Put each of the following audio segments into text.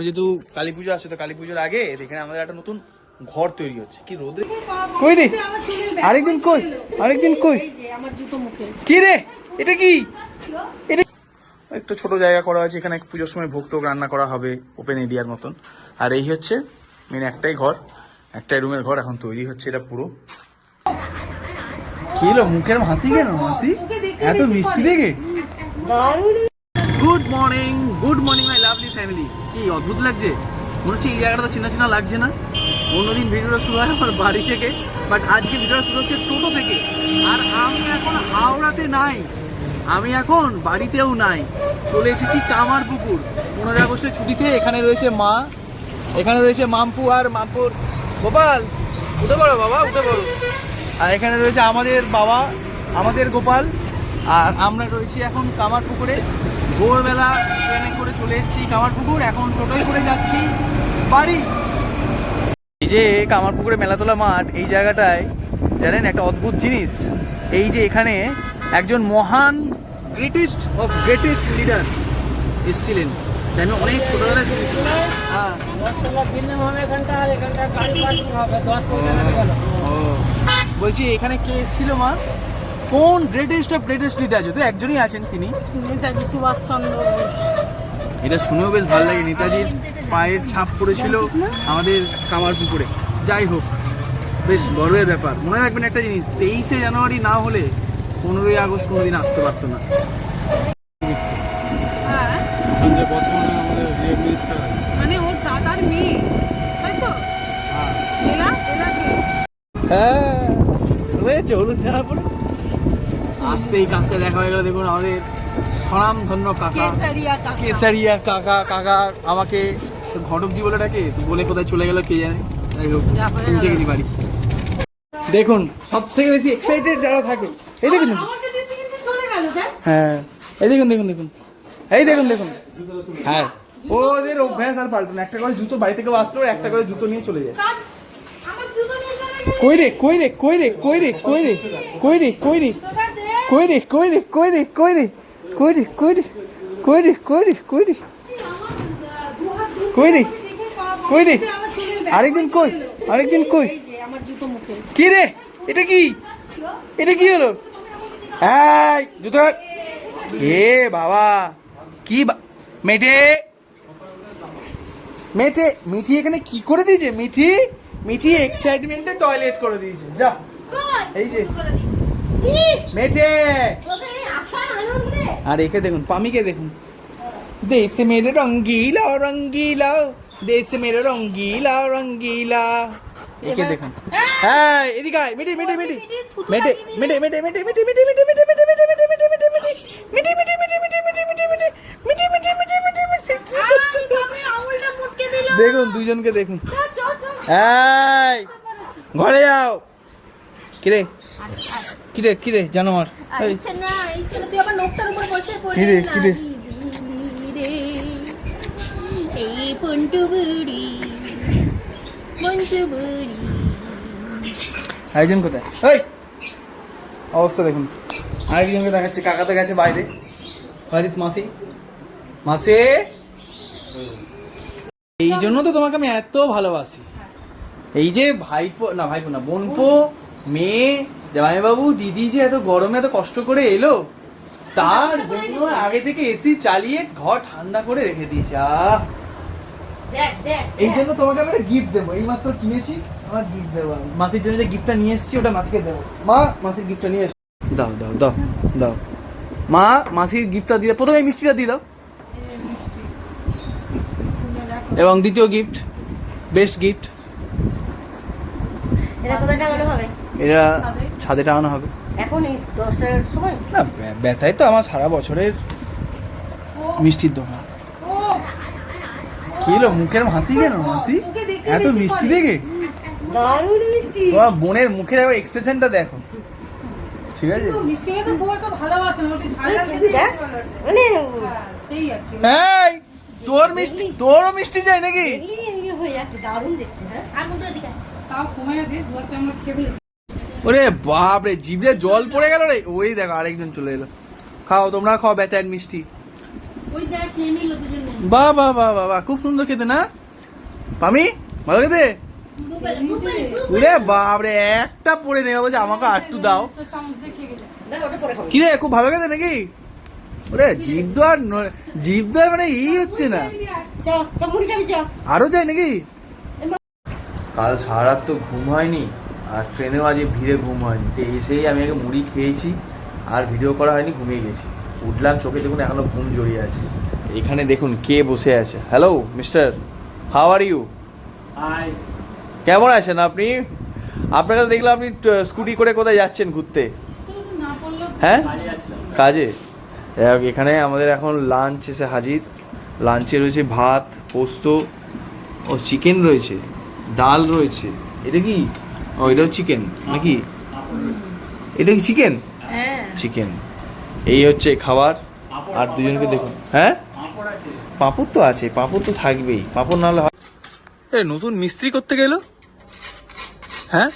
যেহেতু কালী পুজো আসছে তো কালী পুজোর আগে এখানে আমাদের একটা নতুন ঘর তৈরি হচ্ছে। কি রোদে কই রে? আরেকদিন কই? আরেকদিন কই? কি রে? এটা কি? এটা একটু ছোট জায়গা করা আছে এখানে পুজোর সময় ভোগ টোগ রান্না করা হবে ওপেন এরিয়ার মতন। আর এই হচ্ছে মেন একটাই ঘর একটাই রুমের ঘর এখন তৈরি হচ্ছে এটা পুরো। কি মুখের হাসি কেন হাসি এত মিষ্টি দেখে। Good morning good morning my lovely family কি অদ্ভুত লাগছে? মনে হচ্ছে এই জায়গাটা তো চেনা চেনা লাগছে না? অন্যদিন ভিডিওটা শুরু হয় আমার বাড়ি থেকে বাট আজকে ভিডিওটা শুরু হচ্ছে টোটো থেকে। আর আমি এখন হাওড়াতে নাই। আমি এখন বাড়িতেও নাই। চলে এসেছি কামার পুকুর পনেরোই আগস্টের ছুটিতে এখানে রয়েছে মা, এখানে রয়েছে মামপু আর মামপুর। গোপাল, উঠে পড়ো বাবা, উঠে পড়ো। আর এখানে রয়েছে আমাদের বাবা, আমাদের গোপাল। আর আমরা রয়েছি এখন কামার পুকুরে ভোরবেলা ট্রেনে করে চলে এসেছি কামার পুকুর এখন টোটোয় করে যাচ্ছি বাড়ি। এই যে কামার পুকুরে মেলাতলা মাঠ, এই জায়গাটায় জানেন একটা অদ্ভুত জিনিস। এই যে এখানে একজন মহান গ্রেটেস্ট অফ গ্রেটেস্ট লিডার এসেছিলেন। অনেক হ্যাঁ। বলছি, এখানে কে এসেছিল মা? কোন গ্রেটেস্ট অফ গ্রেটেস্ট লিডার যদি একজনই আছেন তিনি। নেতাজি সুভাষচন্দ্র বোস। এটা শুনেও বেশ ভালো লাগে। নেতাজির পায়ের ছাপ পড়েছিল আমাদের কামার পুকুরে। যাই হোক বেশ গর্বের ব্যাপার। মনে রাখবেন একটা জিনিস তেইশে জানুয়ারি না হলে পনেরোই আগস্ট কোনোদিন আসতে পারতো না। হ্যাঁ। মানে ওর দাদার মেয়ে তাই তো? এলা এলা কে? হ্যাঁ রয়েছে হলুদ জামা পরে। আসতেই কাছে দেখা হয়ে গেল। দেখুন আমাদের সরাম ধন্য কাকা। কেসারিয়া কাকা কাকা আমাকে তো ঘটকজি বলে ডাকে বলে কোথায় চলে গেল কে জানে। যাই হোক পৌঁছে। গেছি বাড়ি। দেখুন সব থেকে বেশি এক্সাইটেড যারা থাকে এই দেখুন হ্যাঁ এই দেখুন দেখুন দেখুন। এই দেখুন দেখুন। হ্যাঁ ওদের অভ্যাস আর পাল্টুন একটা করে জুতো বাড়ি থেকে আসলো একটা করে জুতো নিয়ে চলে যায়। কই রে কই রে কই রে কই রে কই রে কই রে কই রে? জুতোটা দে কই রে কই রে কই রে কই রে কই রে কই? রে কই? কি রে? এটা কি? এটা কি হলো? এই জুতো এ বাবা কি মেটে মেটে মিঠি এখানে কি করে দিয়েছে? মিঠি? মিঠি এক্সাইটমেন্টে টয়লেট করে দিয়েছে। যা। এই যে। মেটে আর একে দেখুন পামিকে দেখুন দেশ মেরে রঙ্গিলা রঙ্গিলা দেশ মেরে রঙ্গিলা রঙ্গিলা একে দেখুন হ্যাঁ এদিকে আয় মিটি মিটি মিটি মেটে মেটে মেটে মেটে মেটে মেটে মেটে মেটে মেটে মেটে মেটে মেটে মেটে মেটে মিটি মিটি মিটি মিটি মিটি মিটি মিটি মিটি মিটি মিটি মিটি মিটি? দেখুন দুজনকে দেখুন এই ঘরে যাও কিরে কিরে কিরে জানো আমার? এই কিরে কিরে? এই পন্টু বুড়ি পন্টু বুড়ি। আরেকজন কোথায়? এই! অবস্থা দেখুন। আরেকজনকে দেখাচ্ছে কাকাতে গেছে বাইরে। বাড়ির মাসি। মাসে! এই জন্য তো তোমাকে আমি এত ভালোবাসি। এই যে ভাইপো না ভাইপো না বোনপো মেয়ে জামাইবাবু দিদি যে এত গরমে এত কষ্ট করে এলো তার জন্য আগে থেকে এসি চালিয়ে ঘর ঠান্ডা করে রেখে দিয়েছে। আহ! এই জন্য তোমাকে আমি একটা গিফট দেবো। এই মাত্র কিনেছি আমার গিফট দেবো। মাসির জন্য যে গিফটটা নিয়ে এসেছি ওটা মাসিকে দেবো। মা মাসির গিফটটা নিয়ে এসো। দাও দাও দাও দাও। মা মাসির গিফটটা দিয়ে। প্রথমে এই মিষ্টিটা দিয়ে দাও। এবং দ্বিতীয় গিফট বেস্ট গিফট এটা কোথায় টাঙানো হবে? এটা ছাদে? টাঙানো হবে। এখন এই দশটার সময়? না ব্য- ব্যথাই তো আমার সারা বছরের মিষ্টির দোকান। কি হলো মুখের হাসি কেন হাসি এত মিষ্টি। দেখে? দারুণ মিষ্টি। তোমার বোনের মুখের একবার এক্সপ্রেশনটা দেখো। ঠিক আছে? তো খুব একটা ওটা। মানে হ্যাঁ, সেই আর কি। এই তোর মিষ্টি তোরও মিষ্টি চাই নাকি? এমনি এমনি হয়ে যাচ্ছে দারুণ দেখতে হ্যাঁ। আঙুলটা দিকে তাও কমে গেছে দু একটা আমরা খেয়ে ফেলেছি। ওরে বাপ রে জিভে জল পড়ে গেল রে। ওই দেখো আরেকজন চলে এলো। খাও তোমরা খাও বেতায়ের মিষ্টি। ওই দেখ খেয়ে নিল দুজনে। বাহ বাহ বাহ বাহ বাহ খুব সুন্দর খেতে না? পামি ভালো খেতে? ওরে বাপরে একটা পড়ে নেওয়া বলছে আমাকে আটটু দাও। চামচ দিয়ে খেয়ে গেলে। না ওটা পরে খাব। কি রে খুব ভালো খেতে নাকি? ওরে জীব তো আর ন- জীব তো আর মানে এই হচ্ছে না। আরও যায় নাকি? কাল সারা রাত তো ঘুম হয়নি। আর ট্রেনেও আজ ভিড়ে ঘুম হয়নি। তো এসেই আমি আগে মুড়ি খেয়েছি আর ভিডিও করা হয়নি ঘুমিয়ে গেছি। উঠলাম চোখে দেখুন এখনও ঘুম জড়িয়ে আছে। এখানে দেখুন কে বসে আছে। Hello mister how are you কেমন আছেন আপনি? আপনার কাছে দেখলাম আপনি স্কুটি করে কোথায় যাচ্ছেন ঘুরতে? হ্যাঁ? কাজে। এখানে আমাদের এখন লাঞ্চ এসে হাজির। লাঞ্চে রয়েছে ভাত পোস্ত ও চিকেন রয়েছে ডাল রয়েছে। এটা কি? ও এটাও চিকেন নাকি এটা কি চিকেন হ্যাঁ। চিকেন এই হচ্ছে খাবার। আর দুজনকে দেখুন। হ্যাঁ? পাপড় তো আছে পাপড় তো থাকবেই। পাপড় না হলে হয় এ নতুন মিস্ত্রি করতে গেল? হ্যাঁ?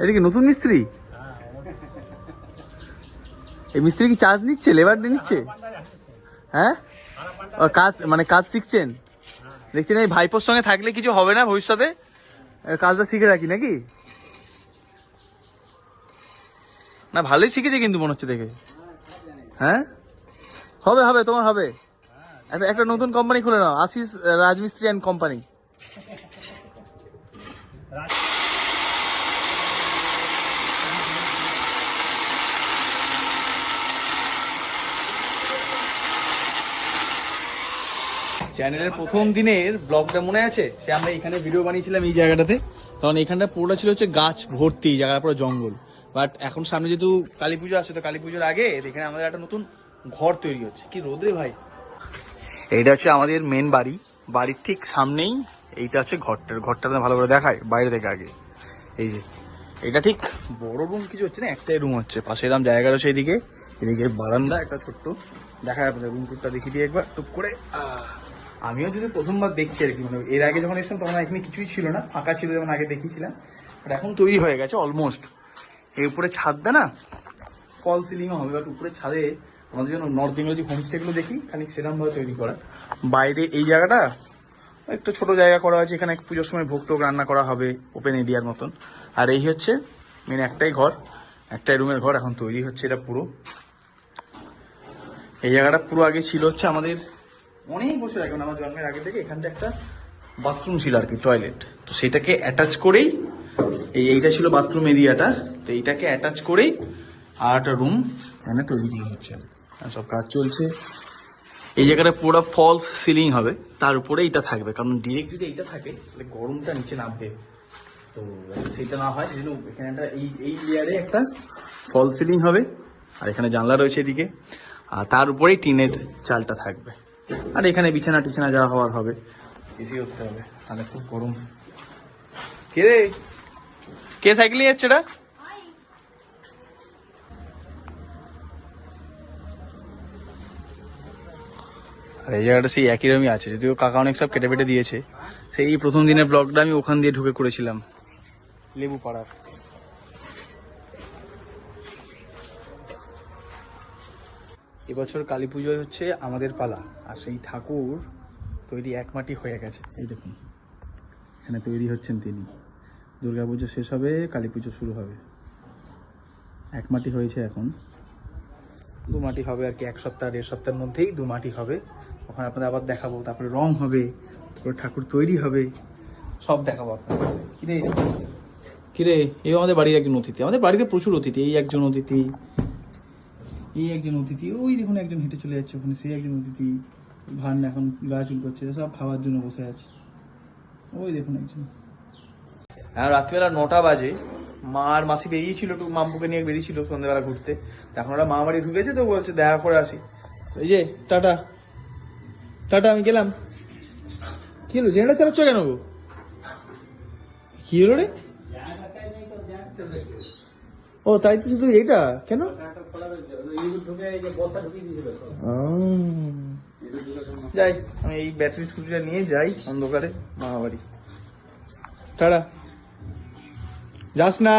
এটা কি নতুন মিস্ত্রি? এই মিস্ত্রি কি চার্জ নিচ্ছে? লেবার নিচ্ছে? হ্যাঁ? কাজ মানে কাজ শিখছেন? দেখছেন এই ভাইপোর সঙ্গে থাকলে কিছু হবে না ভবিষ্যতে? কাজটা শিখে রাখি নাকি? না ভালোই শিখেছে কিন্তু মনে হচ্ছে দেখে। হ্যাঁ? হবে হবে তোমার হবে। একটা একটা নতুন কোম্পানি খুলে নাও আশিস রাজমিস্ত্রি অ্যান্ড কোম্পানি চ্যানেলের প্রথম দিনের ব্লগটা মনে আছে? সে আমরা এখানে ভিডিও বানিয়েছিলাম এই জায়গাটাতে। তখন এখানটা পুরোটা ছিল হচ্ছে গাছ ভর্তি জায়গাটা পুরো জঙ্গল। বাট এখন সামনে যেহেতু কালী পুজো আসছে তো কালী পুজোর আগে এখানে আমাদের একটা নতুন ঘর তৈরি হচ্ছে। কি রোদরে ভাই? এইটা হচ্ছে আমাদের মেন বাড়ি। বাড়ির ঠিক সামনেই এইটা হচ্ছে ঘরটার ঘরটা ভালো করে দেখায় বাইরে থেকে আগে। এই যে এটা ঠিক বড় রুম কিছু হচ্ছে না একটাই রুম হচ্ছে। পাশে এরকম জায়গা রয়েছে এদিকে এদিকে বারান্দা একটা ছোট্ট। দেখা আপনাদের রুম টুরটা দেখিয়ে দিয়ে একবার। টুক করে। আহ, আমিও যদি প্রথমবার দেখছি আর কি মানে এর আগে যখন এসেছিলাম তখন এখানে কিছুই ছিল না, ফাঁকা ছিল যেমন আগে দেখিয়েছিলাম। বাট এখন তৈরি হয়ে গেছে অলমোস্ট এর উপরে ছাদটা না, ফল সিলিংও হবে বাট উপরে ছাদে আমাদের জন্য নর্থ বেঙ্গল যে হোমস্টেগুলো দেখি, খানিক সেরকম ভাবে তৈরি করা। বাইরে এই জায়গাটা, একটু ছোট জায়গা করা আছে, এখানে পুজোর সময় ভোগ টোগ রান্না করা হবে ওপেন এরিয়ার মতন। আর এই হচ্ছে মেন একটাই ঘর, একটাই রুমের ঘর, এখন তৈরি হচ্ছে এটা পুরো। এই জায়গাটা পুরো আগে ছিল হচ্ছে আমাদের অনেক বছর মানে আমার জন্মের আগে থেকে এখানটা একটা বাথরুম ছিল আর কি টয়লেট তো সেটাকে অ্যাটাচ করেই, এই এইটা ছিল বাথরুম এরিয়াটা তো এইটাকে অ্যাটাচ করেই আর একটা রুম এখানে তৈরি করা হচ্ছে সব কাজ চলছে। এই জায়গাটা পুরো ফলস সিলিং হবে, তার উপরে এটা থাকবে, কারণ ডিরেক্ট যদি এইটা থাকে, তাহলে গরমটা নিচে নামবে। তো সেটা না হয়, সেজন্য এখানে একটা এই এই লেয়ারে একটা ফল সিলিং হবে, আর এখানে জানলা রয়েছে এদিকে, আর তার উপরেই টিনের চালটা থাকবে। আর এখানে বিছানা টিছানা যা হওয়ার হবে। এসি করতে হবে। তাহলে খুব গরম। কে রে? কে সাইকেল নিয়ে যাচ্ছে এটা আর এই জায়গাটা সেই একই রকমই আছে। যদিও কাকা অনেক সব কেটে পেটে দিয়েছে। সেই প্রথম দিনের ব্লগটা আমি ওখান দিয়ে ঢুকে করেছিলাম। লেবু পাড়ার এবছর কালী পুজোয় হচ্ছে আমাদের পালা, আর সেই ঠাকুর তৈরি এক মাটি হয়ে গেছে। এই দেখুন, এখানে তৈরি হচ্ছেন তিনি। দুর্গা পুজো শেষ হবে, কালী পুজো শুরু হবে। এক মাটি হয়েছে এখন। দু মাটি হবে আর কি, এক সপ্তাহ, দেড় সপ্তাহের মধ্যেই দু মাটি হবে। ওখানে আপনাদের আবার দেখাবো, তারপরে রং হবে, তারপরে ঠাকুর তৈরি হবে। সব দেখাবো আপনাদের। কিরে কিরে এই আমাদের বাড়ির একজন অতিথি। আমাদের বাড়িতে প্রচুর অতিথি, এই একজন অতিথি। এই একজন অতিথি, ওই দেখুন একজন হেঁটে চলে যাচ্ছে ওখানে, সেই একজন অতিথি ভান এখন গা চুল করছে, সব খাওয়ার জন্য বসে আছে। ওই দেখুন একজন। এখন রাত্রিবেলা নটা বাজে মা আর মাসি বেরিয়েছিল একটু মাম্পুকে নিয়ে বেরিয়েছিল সন্ধ্যেবেলা ঘুরতে। এখন ওরা মা বাড়ি ঢুকেছে তো বলছে দেখা করে আসি। এই যে, টাটা। টাটা, আমি গেলাম। কি হলো জেনারেটার চালাচ্ছ কেন গো? কি হলো রে? ও তাই তো শুধু এইটা? কেন? যাই আমি এই ব্যাটারি স্কুটিটা নিয়ে যাই অন্ধকারে মামা বাড়ি টাটা। যাস না।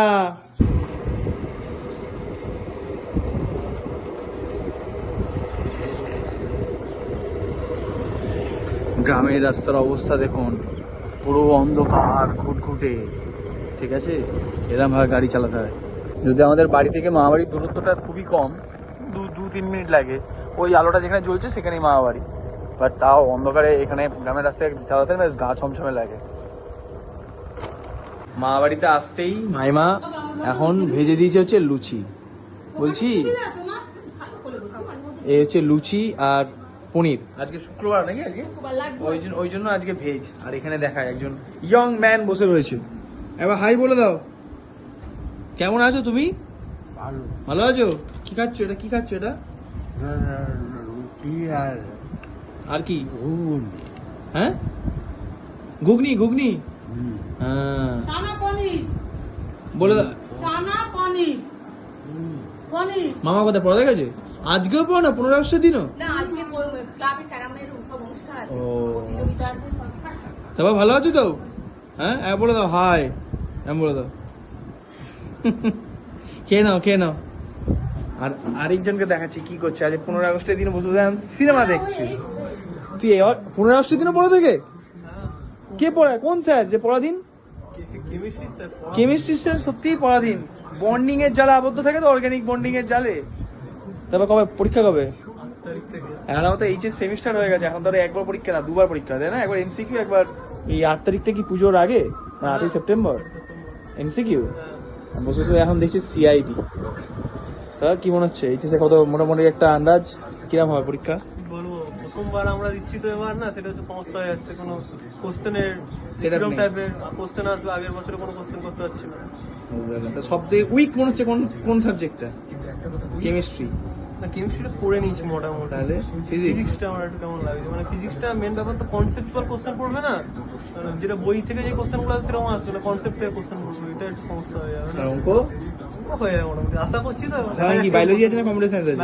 গ্রামের রাস্তার অবস্থা দেখুন পুরো অন্ধকার ঘুটঘুটে ঠিক আছে? এরম ভাবে গাড়ি চালাতে হয়। যদি আমাদের বাড়ি থেকে মামাবাড়ির দূরত্বটা খুবই কম, দু দু, তিন মিনিট লাগে। ওই আলোটা যেখানে জ্বলছে সেখানেই মামাবাড়ি। বাট তাও অন্ধকারে এখানে গ্রামের রাস্তায় চালাতে বেশ গা ছমছমে লাগে। মা বাড়িতে আসতেই মাইমা এখন ভেজে দিয়েছে হচ্ছে লুচি। বলছি এই হচ্ছে লুচি আর পনির। আজকে শুক্রবার নাকি আজকে? ওই জন্য ওই জন্য আজকে ভেজ। আর এখানে দেখায় একজন ইয়ং ম্যান বসে রয়েছে। এবার হাই বলে দাও। কেমন আছো তুমি? ভালো। ভালো আছো? কি খাচ্ছ এটা? কি খাচ্ছ এটা? আর আর কি? ঘুগনি। হ্যাঁ? ঘুগনি ঘুগনি? হ্যাঁ। বলে মামা কোথায়? পড়া গেছে? আজকেও পড়ো না? পনেরো আগস্টের দিনও? তারপর ভালো আছো তো? হ্যাঁ? এ বলে দাও। হাই। এম বলে দাও। খেয়ে নাও খেয়ে নাও। আর আরেকজনকে দেখাচ্ছি কি করছে। আজ পনেরো আগস্টের দিন বসে বসে সিনেমা দেখছি। তুই পনেরো আগস্টের দিনও পড়া থেকে কে পড়ায়? কোন স্যার? যে পড়া দিন কেমিস্ট্রি স্যার সত্যিই পড়া দিন বন্ডিং এর জালে আবদ্ধ থাকে তো অর্গানিক বন্ডিং এর জালে তারপর কবে? পরীক্ষা কবে? এখন আমার তো এইচএস সেমিস্টার হয়ে গেছে এখন ধরো একবার পরীক্ষা না দুবার পরীক্ষা তাই না? একবার এমসিকিউ একবার এই আট তারিখটা কি পুজোর আগে? আটই সেপ্টেম্বর। এমসিকিউ বসে বসে এখন দেখছি সিআইডি তা কি মনে হচ্ছে? এইচএসে কত? মোটামুটি একটা আন্দাজ? কিরম হবে পরীক্ষা? কি বলব প্রথমবার আমরা দিচ্ছি তো এবার না সেটা হচ্ছে সমস্যা হয়ে যাচ্ছে। কোনো কোশ্চেনের কীরকম নেই। টাইপের কোশ্চেন আসবে আগের বছরে কোনো কোশ্চেন করতে পারছি না। সব থেকে উইক মনে হচ্ছে কোন কোন সাবজেক্টটা কেমিস্ট্রি কেমিস্ট্রিটা নিয়েছি মোটামুটি। তাহলে ফিজিক্সটা আমার একটু কেমন লাগছে? মানে ফিজিক্সটা মেন ব্যাপার তো কনসেপচুয়াল কোশ্চেন পড়বে না? যেটা বই থেকে যে কোশ্চেনগুলো আছে সেরকম আসবে না কনসেপ্ট থেকে কোশ্চেন পড়বে এটা একটু সমস্যা হয়ে যাবে। অঙ্ক? হয়ে যাবে মোটামুটি আশা করছি তো। তাহলে কি বায়োলজি আছে না কম্পিউটার সায়েন্স আছে?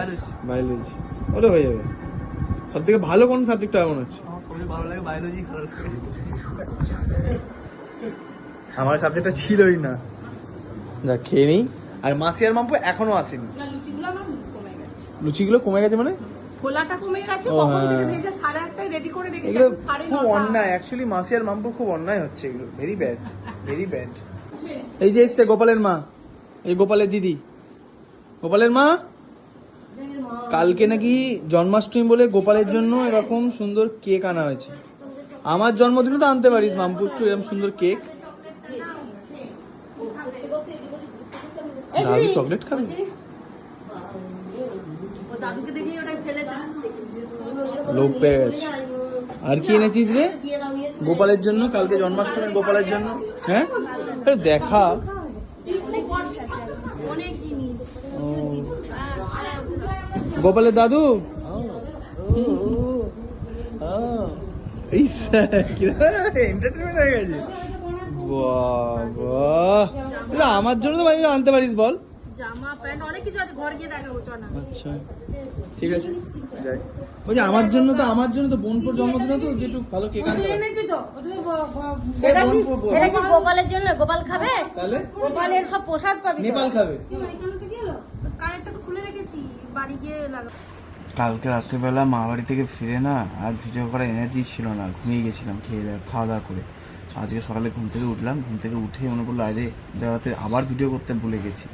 বায়োলজি ওটা হয়ে যাবে। সব থেকে ভালো কোন সাবজেক্টটা মনে হচ্ছে? আমার সবচেয়ে ভালো লাগে বায়োলজি ভালো আমার সাবজেক্টটা ছিলই না। যা খেয়ে নিই আর মাসি আর মাম্পু এখনও আসেনি। না লুচিগুলো কমে গেছে মানে? খোলাটা কমে গেছে কখন থেকে হ্যাঁ। ভেজে সাড়ে আটটায় রেডি করে রেখেছি সাড়ে খুব অন্যায় অ্যাকচুয়ালি মাসি আর মাম্পুর খুব অন্যায় হচ্ছে এগুলো ভেরি ব্যাড ভেরি ব্যাড এই যে এসছে গোপালের মা এই গোপালের দিদি। গোপালের মা? কালকে নাকি জন্মাষ্টমী বলে গোপালের জন্য এরকম সুন্দর কেক আনা হয়েছে। আমার জন্মদিনও তো আনতে পারিস মামপুর একটু এরকম সুন্দর কেক। চকলেট খাবে? লোক পেয়ে গেছে। আর কি এনেছিস রে? গোপালের জন্য? কালকে জন্মাষ্টমীর গোপালের জন্য? হ্যাঁ? দেখা। গোপালের দাদু? আমার জন্য তো আনতে পারিস, বল। জামা প্যান্ট অনেক কিছু আছে ঘর গিয়ে দেখাবো চল না। আচ্ছা। ঠিক আছে যাই। বলছি আমার জন্য তো আমার জন্য তো বোনপুর জন্মদিনে তো যে ভালো কেক আনতে এনেছি তো ওটা তো ব- ব- এটা কি এটা কি গোপালের জন্য? গোপাল খাবে? তাহলে? গোপালের সব প্রসাদ পাবি নেপাল খাবে। কানেরটা তো খুলে রেখেছি বাড়ি গিয়ে লাগাবো। কালকে রাত্রেবেলা মা বাড়ি থেকে ফিরে না আর ভিডিও করার এনার্জি ছিল না ঘুমিয়ে গেছিলাম খেয়ে দেওয়া খাওয়া দাওয়া করে। আজকে সকালে ঘুম থেকে উঠলাম। ঘুম থেকে উঠে মনে করল আজকে রাতে আবার ভিডিও করতে ভুলে গেছি।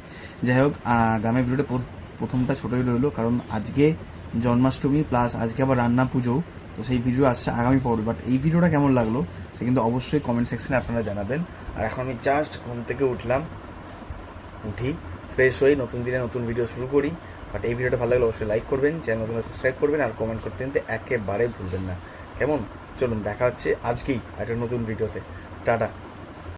যাই হোক গ্রামের ভিডিওটা প্রথ- প্রথমটা ছোটোই রইল, কারণ আজকে জন্মাষ্টমী প্লাস আজকে আবার রান্না পুজো, তো সেই ভিডিও আসছে আগামী পর্বে। বাট এই ভিডিওটা কেমন লাগল, সে কিন্তু অবশ্যই কমেন্ট সেকশনে আপনারা জানাবেন। আর এখন আমি জাস্ট ঘুম থেকে উঠলাম, উঠি ফ্রেশ হই নতুন দিনে নতুন ভিডিও শুরু করি। বাট এই ভিডিওটা ভালো লাগলে অবশ্যই লাইক করবেন চ্যানেল নতুন সাবস্ক্রাইব করবেন, আর কমেন্ট করতে কিন্তু একেবারে ভুলবেন না। কেমন? চলুন দেখা হচ্ছে আজকেই একটা নতুন ভিডিওতে। টাটা।